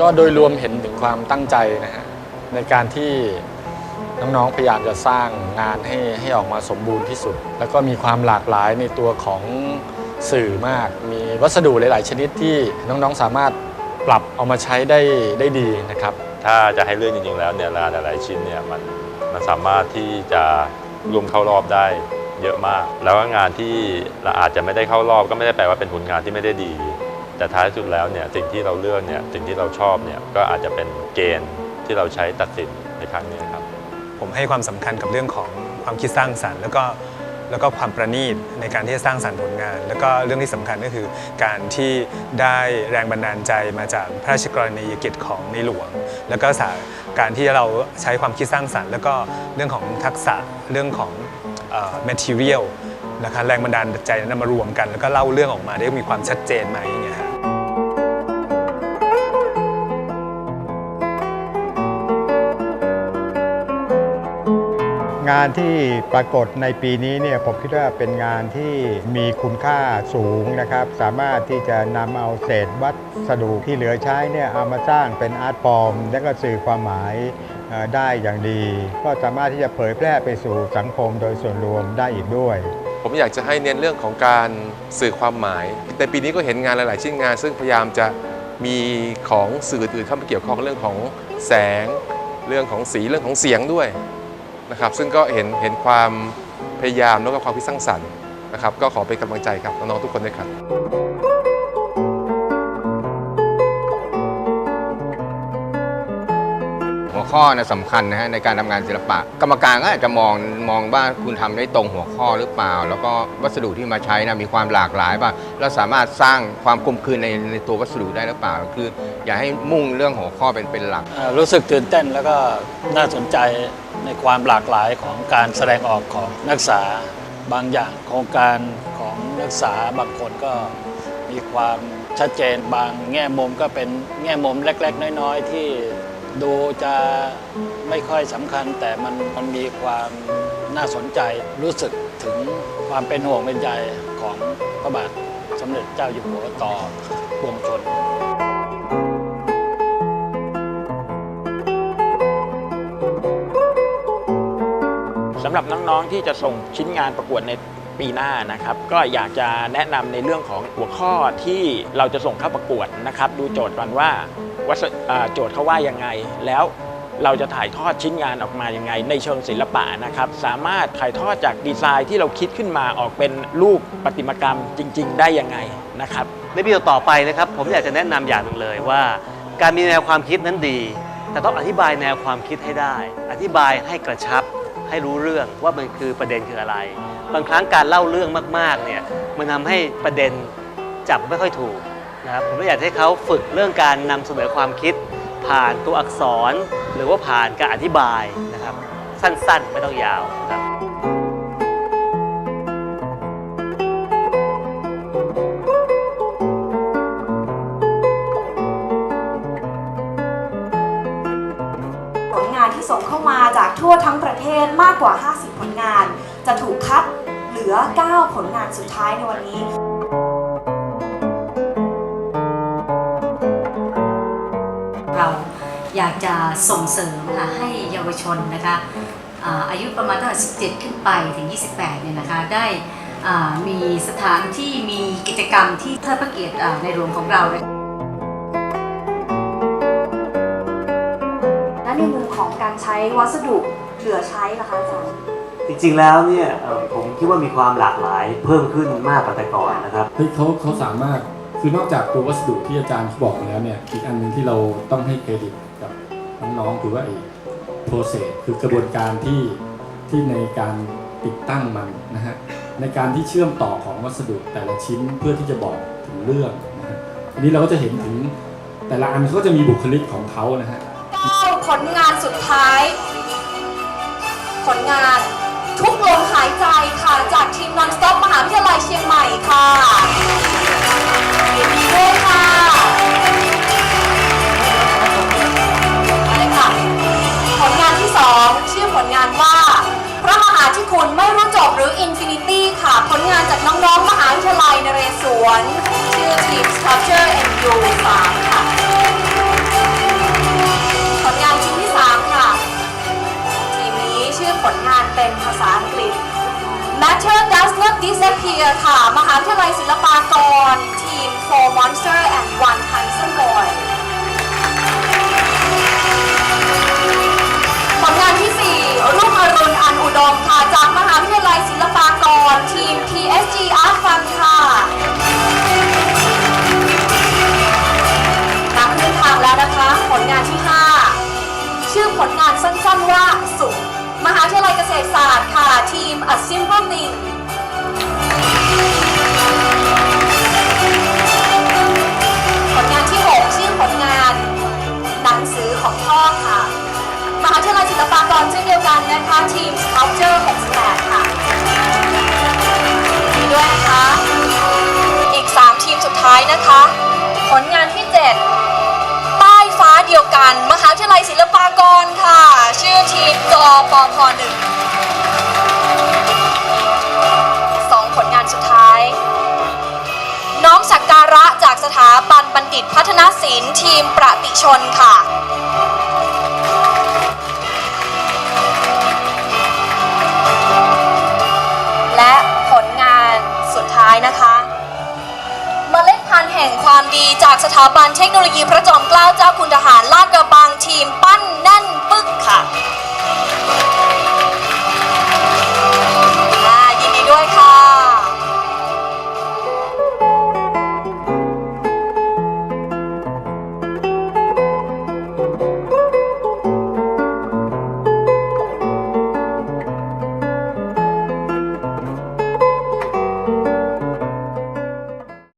ก็โดยรวมเห็นถึงความตั้งใจนะฮะในการที่น้องๆพยายามจะสร้างงานให้ให้ออกมาสมบูรณ์ที่สุด แล้วก็มีความหลากหลายในตัวของสื่อมาก มีวัสดุหลาย ๆ ชนิดที่น้องๆสามารถปรับเอามาใช้ได้ได้ดีนะครับ ถ้าจะให้เลือกจริง ๆ แล้วเนี่ยงานหลายๆชิ้นเนี่ยมันมันสามารถที่จะรวมเข้ารอบได้เยอะมาก แล้วก็งานที่เราอาจจะไม่ได้เข้ารอบก็ไม่ได้แปลว่าเป็นผลงานที่ไม่ได้ดี แต่ท้ายสุดแล้วเนี่ยสิ่งที่เราเลือกเนี่ยสิ่งที่เราชอบเนี่ยก็อาจจะเป็นเกณฑ์ที่เราใช้ตัดสินในครั้งนี้ครับ ผมให้ความสำคัญกับเรื่องของความคิดสร้างสรรค์ แล้วก็แล้วก็ความประณีตในการที่จะสร้างสรรค์ผลงาน แล้วก็เรื่องที่สำคัญก็คือการที่ได้แรงบันดาลใจมาจากพระราชกรณียกิจของในหลวง แล้วก็การที่เราใช้ความคิดสร้างสรรค์ แล้วก็เรื่องของทักษะเรื่องของเอ่อ material นะคะแรงบันดาลใจนั้นมารวมกัน แล้วก็เล่าเรื่องออกมาได้มีความชัดเจนไหมเนี่ย งานที่ปรากฏในปีนี้เนี่ยผมคิดว่าเป็นงานที่มีคุณค่าสูงนะครับ สามารถที่จะนำเอาเศษวัสดุที่เหลือใช้เนี่ยเอามาสร้างเป็นอาร์ตฟอร์ม และก็สื่อความหมายได้อย่างดี ก็สามารถที่จะเผยแพร่ไปสู่สังคมโดยส่วนรวมได้อีกด้วย ผมอยากจะให้เน้นเรื่องของการสื่อความหมาย แต่ปีนี้ก็เห็นงานหลาย ๆ ชิ้นงาน ซึ่งพยายามจะมีของสื่ออื่นเข้ามาเกี่ยวข้องเรื่องของแสง เรื่องของสีเรื่องของเสียงด้วย นะครับซึ่งก็เห็นเห็นความพยายามแล้วก็ความคิดสร้างสรรค์นะครับก็ขอเป็นกำลังใจครับน้องๆทุกคนด้วยครับ ข้อนะสำคัญนะฮะในการทำงานศิลปะ กรรมการก็อาจจะมองมองว่าคุณทำได้ตรงหัวข้อหรือเปล่า แล้วก็วัสดุที่มาใช้นะมีความหลากหลายป่ะแล้วสามารถสร้างความกลมกลืนในในตัววัสดุได้หรือเปล่า คือ อย่าให้มุ่งเรื่องหัวข้อเป็นเป็นหลัก รู้สึกตื่นเต้นแล้วก็น่าสนใจในความหลากหลายของการแสดงออกของนักศึกษาบางอย่างโครงการของนักศึกษาบางคนก็มีความชัดเจนบางแง่มุมก็เป็นแง่มุมเล็ก ๆ น้อย ๆ ที่ ดูจะไม่ค่อยสำคัญ แต่มันมันมีความน่าสนใจรู้สึกถึงความเป็นห่วงเป็นใยของพระบาทสมเด็จเจ้าอยู่หัวต่อปวงชนสำหรับน้องๆที่จะส่งชิ้นงานประกวดในปีหน้านะครับ ก็อยากจะแนะนำในเรื่องของหัวข้อที่เราจะส่งเข้าประกวดนะครับ ดูโจทย์ก่อนว่า วัสอ่าโจทย์เขาว่ายังไง แล้วเราจะถ่ายทอดชิ้นงานออกมายังไง ในเชิงศิลปะนะครับ สามารถถ่ายทอดจากดีไซน์ที่เราคิดขึ้นมาออกเป็นรูปประติมากรรมจริง ๆ ได้ยังไงนะครับในปีต่อไปนะครับ ผมอยากจะแนะนำอย่างหนึ่งเลยว่า การมีแนวความคิดนั้นดี แต่ต้องอธิบายแนวความคิดให้ได้ อธิบายให้กระชับ ให้รู้เรื่องว่ามันคือประเด็นคืออะไร บางครั้งการเล่าเรื่องมากๆเนี่ยมันทำให้ประเด็นจับไม่ค่อยถูก นะครับผมก็อยากให้เขาฝึกเรื่องการนำเสนอความคิด ผ่านตัวอักษร หรือว่าผ่านการอธิบายนะครับ สั้นๆ ไม่ต้องยาวครับผลงานที่ส่งเข้ามาจากทั่วทั้งประเทศมากกว่า 50 ผลงาน จะถูกคัดเหลือ 9 ผลงานสุดท้ายในวันนี้ อยากจะส่งเสริมค่ะให้เยาวชนนะคะอ่าอายุประมาณตั้งแต่17 ขึ้นไปถึง 28 เนี่ยนะคะ ได้อ่ามีสถานที่มีกิจกรรมที่เทิดพระเกียรติอ่าในหลวงของเราเลยและในมุมของการใช้วัสดุเหลือใช้ล่ะคะอาจารย์จริงๆแล้วเนี่ยเอ่อผมคิดว่ามีความหลากหลายเพิ่มขึ้นมากกว่าแต่ก่อนนะครับเฮ้ยเขาเขาสามารถคือนอกจากตัววัสดุที่อาจารย์เขาบอกมาแล้วเนี่ยอีกอันหนึงที่เราต้องให้เครดิตกับ น้องๆคือว่าไอ้ process คือกระบวนการที่ที่ในการติดตั้งมันนะฮะในการที่เชื่อมต่อของวัสดุแต่ละชิ้นเพื่อที่จะบอกถึงเรื่องนะฮะอันนี้เราก็จะเห็นถึงแต่ละอันเขาก็จะมีบุคลิกของเขานะฮะผลงานสุดท้าย ผลงานทุกลมหายใจค่ะ จากทีม Non-Stop มหาวิทยาลัยเชียงใหม่ค่ะ ลงานว่า พระมหาที่คุณไม่รู้จบหรืออินฟินิตี้ค่ะ ผลงานจากน้องๆ มหาวิทยาลัยนเรศวร ชื่อทีมสัตว์เชอร์แอนด์ยูสามค่ะ ผลงานชิ้นที่ 3 ค่ะ ทีมนี้ชื่อผลงานเป็นภาษาอังกฤษ Matter Does Not Disappear ค่ะ มหาวิทยาลัยศิลปากร ทีม Four Monster and One Handsome Boy ผลงานสั้นๆว่าสุขมหาวิทยาลัยเกษตรศาสตร์ค่ะ ทีม A Simple Thing ผลงานที่ 6 ชื่อผลงาน หนังสือของพ่อค่ะ มหาวิทยาลัยศิลปากรเช่นเดียวกันนะคะ ทีม Sculpture 68ค่ะมีด้วยนะคะ อีก 3 ทีมสุดท้ายนะคะ ผลงานที่ 7 มหาวิทยาลัยศิลปากรค่ะ ชื่อทีมกปพหนึ่งสองผลงานสุดท้าย น้อมสักการะจากสถาบันบัณฑิตพัฒนศิลป์ทีมประติชนค่ะาบันเทคโนโลยีพระจอมเกล้าเจ้าคุณทหารลาดกระบังทีมปั้นแน่นปึกค่ะ